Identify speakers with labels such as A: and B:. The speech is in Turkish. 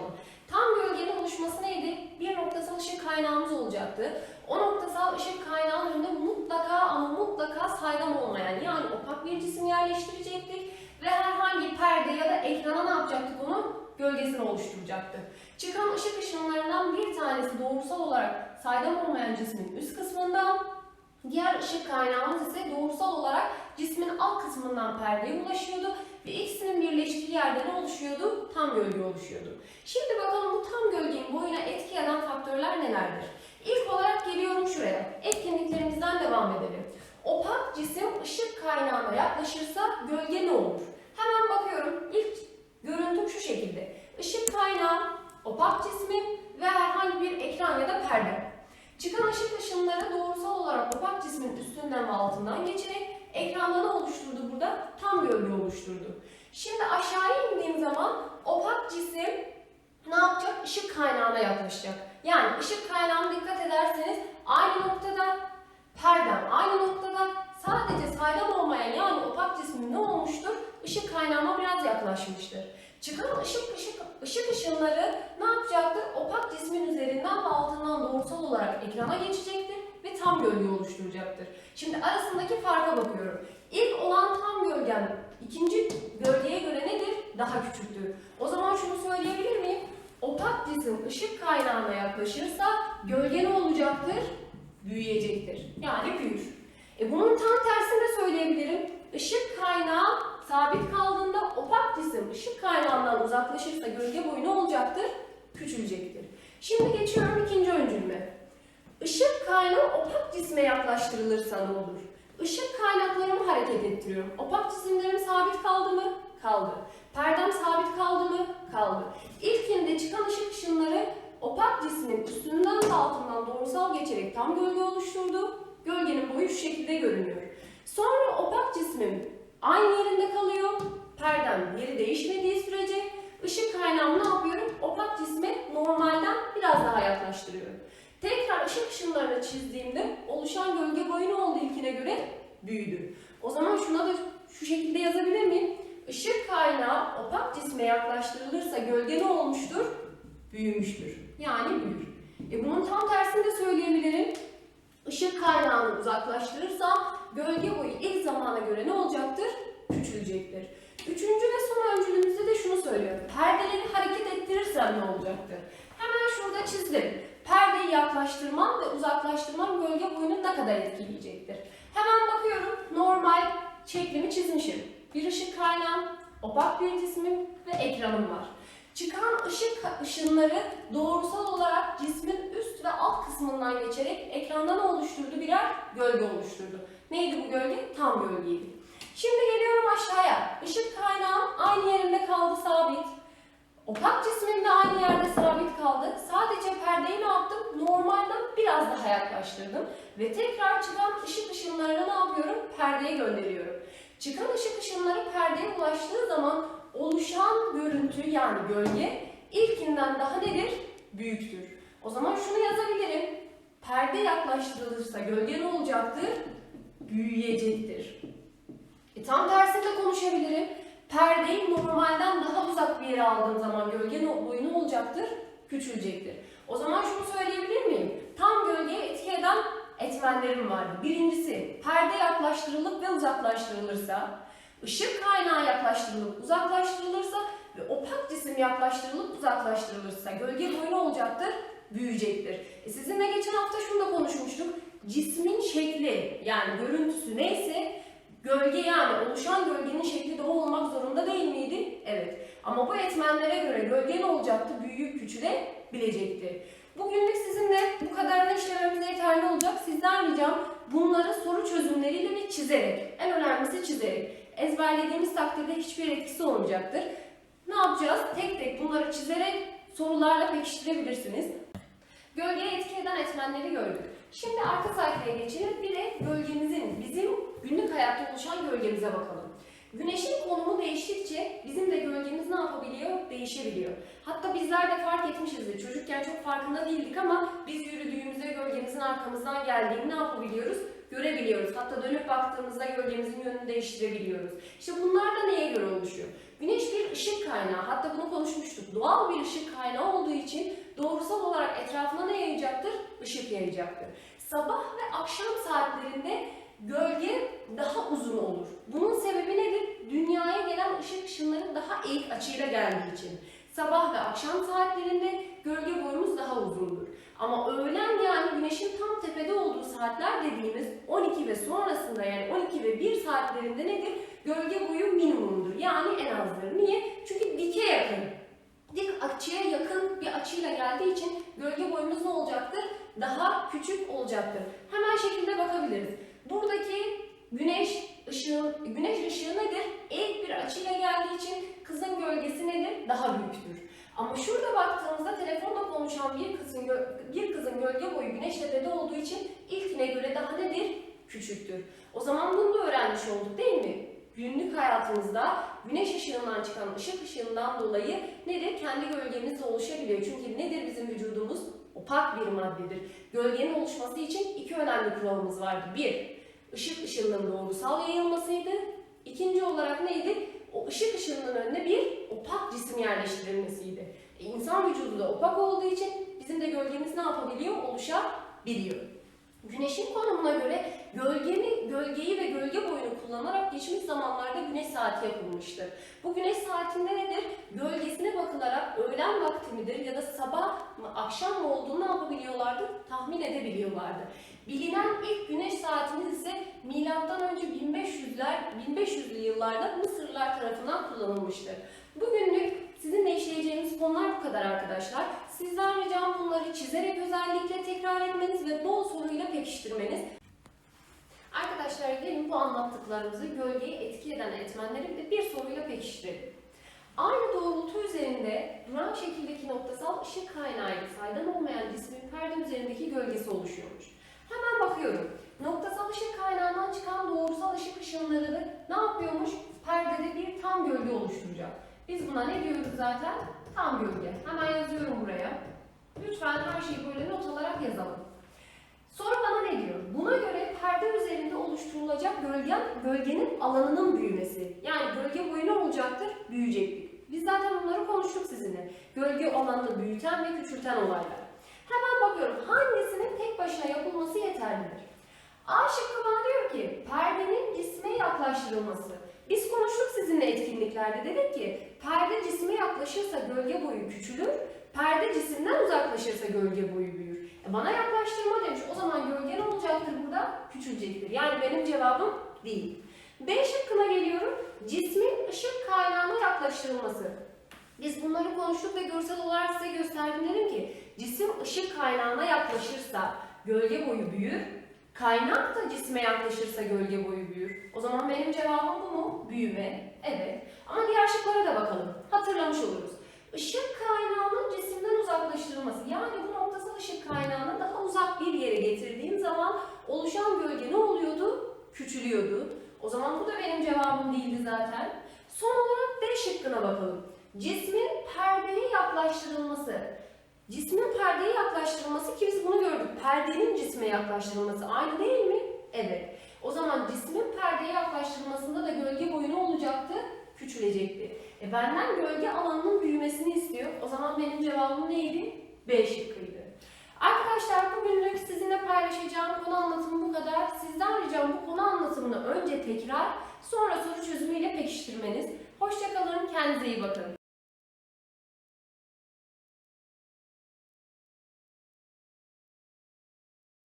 A: yapalım. Tam gölgenin oluşması neydi? Bir noktasal ışık kaynağımız olacaktı. O noktasal ışık kaynağının önünde mutlaka ama mutlaka saydam olmayan yani opak bir cisim yerleştirecektik ve herhangi perde ya da ekrana ne yapacaktık onu? Gölgesini oluşturacaktık. Çıkan ışık ışınlarından bir tanesi doğrusal olarak saydam olmayan cismin üst kısmından, diğer ışık kaynağımız ise doğrusal olarak cismin alt kısmından perdeye ulaşıyordu ve ikisinin birleştiği yerde ne oluşuyordu? Tam gölge oluşuyordu. Şimdi bakalım bu tam gölgenin boyuna etki eden faktörler nelerdir? İlk olarak geliyorum şuraya. Etkinliklerimizden devam edelim. Opak cisim ışık kaynağına yaklaşırsa gölge ne olur? Hemen bakıyorum. İlk görüntüm şu şekilde. Işık kaynağı, opak cismi ve herhangi bir ekran ya da perde. Çıkan ışık ışınları doğrusal olarak opak cismin üstünden ve altından geçerek ekranda ne oluşturdu burada? Tam gölge oluşturdu. Şimdi aşağıya indiğim zaman opak cisim ne yapacak? Işık kaynağına yaklaşacak. Yani ışık kaynağına dikkat ederseniz aynı noktada, perdem aynı noktada sadece saydam olmayan yani opak cismin ne olmuştur? Işık kaynağıma biraz yaklaşmıştır. Çıkan ışık, ışık, ışık ışınları ne yapacaktır? Opak cismin üzerinden ve altından doğrusal olarak ekrana geçecektir ve tam gölge oluşturacaktır. Şimdi arasındaki farka bakıyorum. İlk olan tam gölgen ikinci gölgeye göre nedir? Daha küçüktür. O zaman şunu söyleyebilir miyim? Opak cisim ışık kaynağına yaklaşırsa gölge ne olacaktır? Büyüyecektir. Yani büyür. E bunun tam tersini de söyleyebilirim. Işık kaynağı sabit kaldığında opak cisim ışık kaynağından uzaklaşırsa gölge boyu ne olacaktır? Küçülecektir. Şimdi geçiyorum ikinci öncülme. Işık kaynağı opak cisme yaklaştırılırsa ne olur? Işık kaynaklarımı hareket ettiriyorum. Opak cisimlerim sabit kaldı mı? Kaldı. Perdem sabit kaldı mı? Kaldı. İlkinde çıkan ışık ışınları opak cismin üstünden ve altından doğrusal geçerek tam gölge oluşturdu. Gölgenin boyu şu şekilde görünüyor. Sonra opak cismim aynı yerinde kalıyor. Perdem yeri değişmediği sürece ışık kaynağımı ne yapıyorum? Opak cisme normalden biraz daha yaklaştırıyorum. Tekrar ışık ışınlarını çizdiğimde oluşan gölge boyu ne oldu ilkine göre? Büyüdü. O zaman şuna da şu şekilde yazabilir miyim? Işık kaynağı opak cisme yaklaştırılırsa gölge ne olmuştur? Büyümüştür. Yani büyür. E bunun tam tersini de söyleyebilirim. Işık kaynağını uzaklaştırırsam gölge boyu ilk zamana göre ne olacaktır? Küçülecektir. Üçüncü ve son öncülümüzde de şunu söylüyorum. Perdeleri hareket ettirirsem ne olacaktır? Hemen şurada çizdim. Perdeyi yaklaştırmam ve uzaklaştırmam gölge boyunu ne kadar etkileyecektir? Hemen bakıyorum. Normal şeklimi çizmişim. Bir ışık kaynağım, opak bir cismim ve ekranım var. Çıkan ışık ışınları doğrusal olarak cismin üst ve alt kısmından geçerek ekranda ne oluşturdu? Birer gölge oluşturdu. Neydi bu gölge? Tam gölgeydi. Şimdi geliyorum aşağıya. Işık kaynağım aynı yerinde kaldı sabit. Opak cismim de aynı yerde sabit kaldı. Sadece perdeyi ne yaptım? Normalden biraz daha yaklaştırdım. Ve tekrar çıkan ışık ışınlarını ne yapıyorum? Perdeye gönderiyorum. Çıkan ışık ışınları perdeye ulaştığı zaman oluşan görüntü yani gölge ilkinden daha nedir? Büyüktür. O zaman şunu yazabilirim. Perde yaklaştırılırsa gölge ne olacaktır? Büyüyecektir. E, tam tersini de konuşabilirim. Perdeyi normalden daha uzak bir yere aldığım zaman gölge no- boyu ne olacaktır? Küçülecektir. O zaman şunu söyleyebilir miyim? Tam gölgeye etki eden etmenlerim vardı. Birincisi perde yaklaştırılıp ve uzaklaştırılırsa, ışık kaynağı yaklaştırılıp uzaklaştırılırsa ve opak cisim yaklaştırılıp uzaklaştırılırsa gölge boyu olacaktır? Büyüyecektir. E sizinle geçen hafta şunu da konuşmuştuk. Cismin şekli yani görüntüsü neyse Gölge yani oluşan gölgenin şekli de o olmak zorunda değil miydi? Evet. Ama bu etmenlere göre gölge ne olacaktı? Büyüyüp küçülebilecekti. Bugünlük sizinle bu kadarını işlememiz yeterli olacak. Sizden ricam bunları soru çözümleriyle ve çizerek, en önemlisi çizerek. Ezberlediğimiz takdirde hiçbir etkisi olmayacaktır. Ne yapacağız? Tek tek bunları çizerek sorularla pekiştirebilirsiniz. Gölgeye etki eden etmenleri gördük. Şimdi arka sayfaya geçelim. Bir de gölgemizin, bizim günlük hayatta oluşan gölgemize bakalım. Güneşin konumu değiştikçe bizim de gölgemiz ne yapabiliyor? Değişebiliyor. Hatta bizler de fark etmişizdir. Çocukken çok farkında değildik ama biz yürüdüğümüzde gölgemizin arkamızdan geldiğini ne yapabiliyoruz? Görebiliyoruz. Hatta dönüp baktığımızda gölgemizin yönünü değiştirebiliyoruz. İşte bunlar da neye göre oluşuyor? Güneş bir ışık kaynağı. Hatta bunu konuşmuştuk. Doğal bir ışık kaynağı olduğu için doğrusal olarak etrafına ne yayacaktır? Işık yayacaktır. Sabah ve akşam saatlerinde gölge daha uzun olur. Bunun sebebi nedir? Dünyaya gelen ışık ışınları daha eğik açıyla geldiği için. Sabah ve akşam saatlerinde gölge boyumuz daha uzundur. Ama öğlen yani güneşin tam tepede olduğu saatler dediğimiz 12 ve sonrasında yani 12 ve 1 saatlerinde nedir? Gölge boyu minimumdur. Yani en azdır. Niye? Çünkü dike yakın. Dik açıya yakın bir açıyla geldiği için gölge boyumuz ne olacaktır? Daha küçük olacaktır. Hemen şekilde bakabiliriz. Buradaki güneş ışığı, güneş ışığı nedir? Eğik bir açıyla geldiği için kızın gölgesi nedir? Daha büyüktür. Ama şurada baktığımızda telefonla konuşan bir kızın bir kızın gölge boyu güneş tepede olduğu için ilkine göre daha nedir? Küçüktür. O zaman bunu da öğrenmiş olduk değil mi? Günlük hayatımızda güneş ışığından çıkan ışık ışığından dolayı nedir? Kendi gölgemiz de oluşabiliyor. Çünkü nedir bizim vücudumuz? Opak bir maddedir. Gölgenin oluşması için iki önemli kuralımız vardı. Bir, ışık ışınının doğrusal yayılmasıydı. İkinci olarak neydi? O ışık ışınının önüne bir opak cisim yerleştirilmesiydi. E, insan vücudu da opak olduğu için bizim de gölgemiz ne yapabiliyor? Oluşabiliyor. Güneşin konumuna göre gölgeni, gölgeyi ve gölge boyunu kullanarak geçmiş zamanlarda güneş saati yapılmıştır. Bu güneş saatinde nedir? Gölgesine bakılarak öğlen vakti midir ya da sabah mı akşam mı olduğunu ne yapabiliyorlardı? Tahmin edebiliyorlardı. Bilinen ilk güneş saatimiz ise milattan önce 1500'ler 1500'lü yıllarda Mısırlılar tarafından kullanılmıştır. Bugünlük sizinle işleyeceğimiz arkadaşlar. Sizden ricam bunları çizerek özellikle tekrar etmeniz ve bol soruyla pekiştirmeniz. Arkadaşlar gelin bu anlattıklarımızı gölgeyi etki eden etmenleri de bir soruyla pekiştirelim. Aynı doğrultu üzerinde duran şekildeki noktasal ışık kaynağıyla saydam olmayan cismin perde üzerindeki gölgesi oluşuyormuş. Hemen bakıyorum. Noktasal ışık kaynağından çıkan doğrusal ışık ışınları ne yapıyormuş? Perdede bir tam gölge oluşturacak. Biz buna ne diyoruz zaten? Tam gölge. Hemen yazıyorum buraya. Lütfen her şeyi böyle not alarak yazalım. Sonra bana ne diyor? Buna göre perde üzerinde oluşturulacak gölge, gölgenin alanının büyümesi. Yani gölge boyu ne olacaktır? Büyüyecektir. Biz zaten bunları konuştuk sizinle. Gölge alanını büyüten ve küçülten olaylar. Hemen bakıyorum hangisinin tek başına yapılması yeterlidir? A şıkkı bana diyor ki perdenin cisme yaklaştırılması. Biz konuştuk sizinle etkinliklerde dedik ki perde cisme yaklaşırsa gölge boyu küçülür, perde cisimden uzaklaşırsa gölge boyu büyür. E bana yaklaştırma demiş. O zaman gölge ne olacaktır burada? Küçülecektir. Yani benim cevabım değil. B şıkkına geliyorum. Cismin ışık kaynağına yaklaştırılması. Biz bunları konuştuk ve görsel olarak size gösterdim dedim ki cisim ışık kaynağına yaklaşırsa gölge boyu büyür. Kaynak da cisme yaklaşırsa gölge boyu büyür. O zaman benim cevabım bu mu? Büyüme. Evet. Ama diğer şıklara da bakalım. Hatırlamış oluruz. Işık kaynağının cisimden uzaklaştırılması. Yani bu noktasal ışık kaynağını daha uzak bir yere getirdiğim zaman oluşan gölge ne oluyordu? Küçülüyordu. O zaman bu da benim cevabım değildi zaten. Son olarak D şıkkına bakalım. Cismin perdeye yaklaştırılması. Cismin perdeye yaklaştırılması ki biz bunu gördük. Perdenin cisme yaklaştırılması aynı değil mi? Evet. O zaman cismin perdeye yaklaştırılmasında da gölge boyu ne olacaktı? Küçülecekti. E benden gölge alanının büyümesini istiyor. O zaman benim cevabım neydi? B şıkkıydı. Arkadaşlar bugünlük sizinle paylaşacağım konu anlatımı bu kadar. Sizden ricam bu konu anlatımını önce tekrar, sonra soru çözümüyle pekiştirmeniz. Hoşçakalın, kendinize iyi bakın.